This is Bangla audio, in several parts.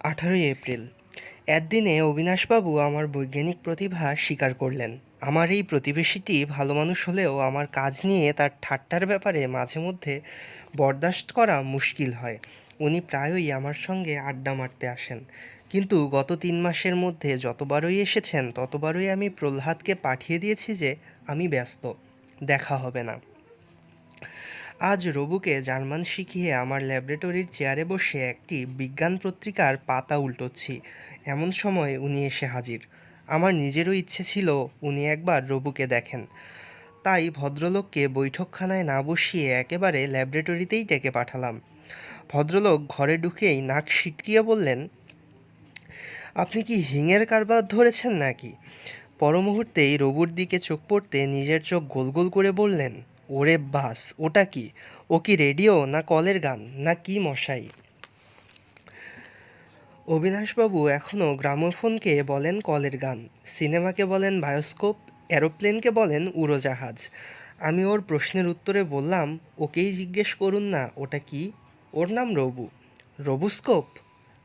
আঠারোই এপ্রিল। একদিনে অবিনাশবাবু আমার বৈজ্ঞানিক প্রতিভা স্বীকার করলেন। আমার এই প্রতিবেশীটি ভালো মানুষ হলেও আমার কাজ নিয়ে তার ঠাট্টার ব্যাপারে মাঝে মধ্যে বরদাস্ত করা মুশকিল হয়। উনি প্রায়ই আমার সঙ্গে আড্ডা মারতে আসেন। কিন্তু গত তিন মাসের মধ্যে যতবারই এসেছেন, ততবারই আমি প্রহ্লাদকে পাঠিয়ে দিয়েছি যে আমি ব্যস্ত, দেখা হবে না। আজ রবুকে জার্মান শিখিয়ে আমার ল্যাবরেটরির চেয়ারে বসে একটি বিজ্ঞান পত্রিকার পাতা উল্টোচ্ছি। এমন সময় উনি এসে হাজির। আমার নিজেরও ইচ্ছে ছিল উনি একবার রবুকে দেখেন। তাই ভদ্রলোককে বৈঠকখানায় না বসিয়ে একেবারে ল্যাবরেটরিতেই ডেকে পাঠালাম। ভদ্রলোক ঘরে ঢুকেই নাক সিটকিয়ে বললেন, আপনি কি হিঙের কারবার ধরেছেন নাকি? পরমুহূর্তেই রবুর দিকে চোখ পড়তে নিজের চোখ গোল গোল করে বললেন ওরে বাস, ওটা কি? ও কি রেডিও না কলের গান, না কি মশাই? অবিনাশবাবু এখনও গ্রামোফোনকে বলেন কলের গান, সিনেমাকে বলেন বায়োস্কোপ, এরোপ্লেনকে বলেন উড়োজাহাজ। আমি ওর প্রশ্নের উত্তরে বললাম, ওকেই জিজ্ঞেস করুন না, ওটা কি? ওর নাম রবু। রবুস্কোপ?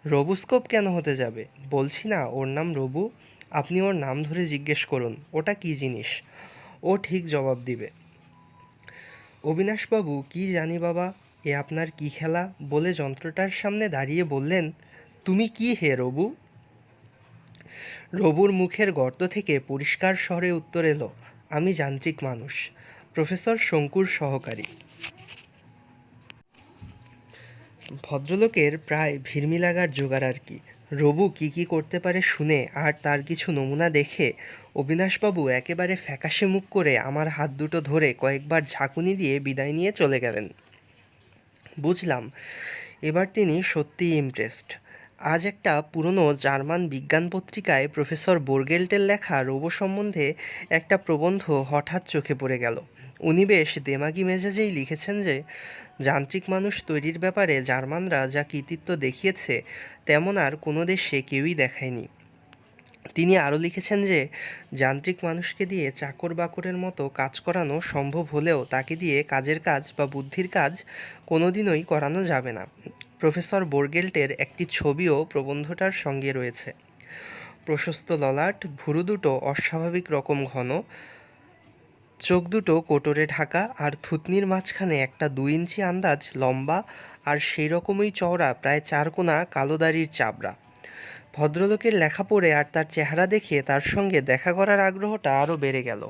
রবুস্কোপ কেন হতে যাবে? বলছি না, ওর নাম রবু। আপনি ওর নাম ধরে জিজ্ঞেস করুন, ওটা কি জিনিস? ও ঠিক জবাব দিবে। অবিনাশবাবু, কি জানি বাবা, এ আপনার কি খেলা? বলে যন্ত্রটার সামনে দাঁড়িয়ে বললেন, তুমি কি হে রবু? রবুর মুখের গর্ত থেকে পরিষ্কার স্বরে উত্তর এলো, আমি যান্ত্রিক মানুষ, প্রফেসর শঙ্কুর সহকারী। ভদ্রলোকের প্রায় ভিড়মি লাগার জোগাড় আর কি। রবু কি কি করতে পারে শুনে আর তার কিছু নমুনা দেখে অবিনাশবাবু একেবারে ফ্যাকাশে মুখ করে আমার হাত দুটো ধরে কয়েকবার ঝাঁকুনি দিয়ে বিদায় নিয়ে চলে গেলেন। বুঝলাম, এবার তিনি সত্যিই ইমপ্রেসড আজ একটা পুরনো জার্মান বিজ্ঞান পত্রিকায় প্রফেসর বোর্গেল্টের লেখা রোবো সম্বন্ধে একটা প্রবন্ধ হঠাৎ চোখে পড়ে গেল। উনি বেশ দেমাগি মেজাজেই লিখেছেন যে, যান্ত্রিক মানুষ তৈরির ব্যাপারে জার্মানরা যা কৃতিত্ব দেখিয়েছে, তেমন আর কোনো দেশে কেউই দেখায়নি। তিনি আরও লিখেছেন যে, যান্ত্রিক মানুষকে দিয়ে চাকর বাকরের মতো কাজ করানো সম্ভব হলেও তাকে দিয়ে কাজের কাজ বা বুদ্ধির কাজ কোনোদিনই করানো যাবে না। প্রফেসর বোর্গেল্টের একটি ছবিও প্রবন্ধটার সঙ্গে রয়েছে। প্রশস্ত ললাট, ভুরু দুটো অস্বাভাবিক রকম ঘন চোখ দুটো কোটরে ঢাকা আর থুতনির মাঝখানে একটা দু ইঞ্চি আন্দাজ লম্বা আর সেই রকমই চওড়া, প্রায় চারকোনা কালো দাড়ির চাবড়া। ভদ্রলোকের লেখা পড়ে আর তার চেহারা দেখে তার সঙ্গে দেখা করার আগ্রহটা আরও বেড়ে গেল।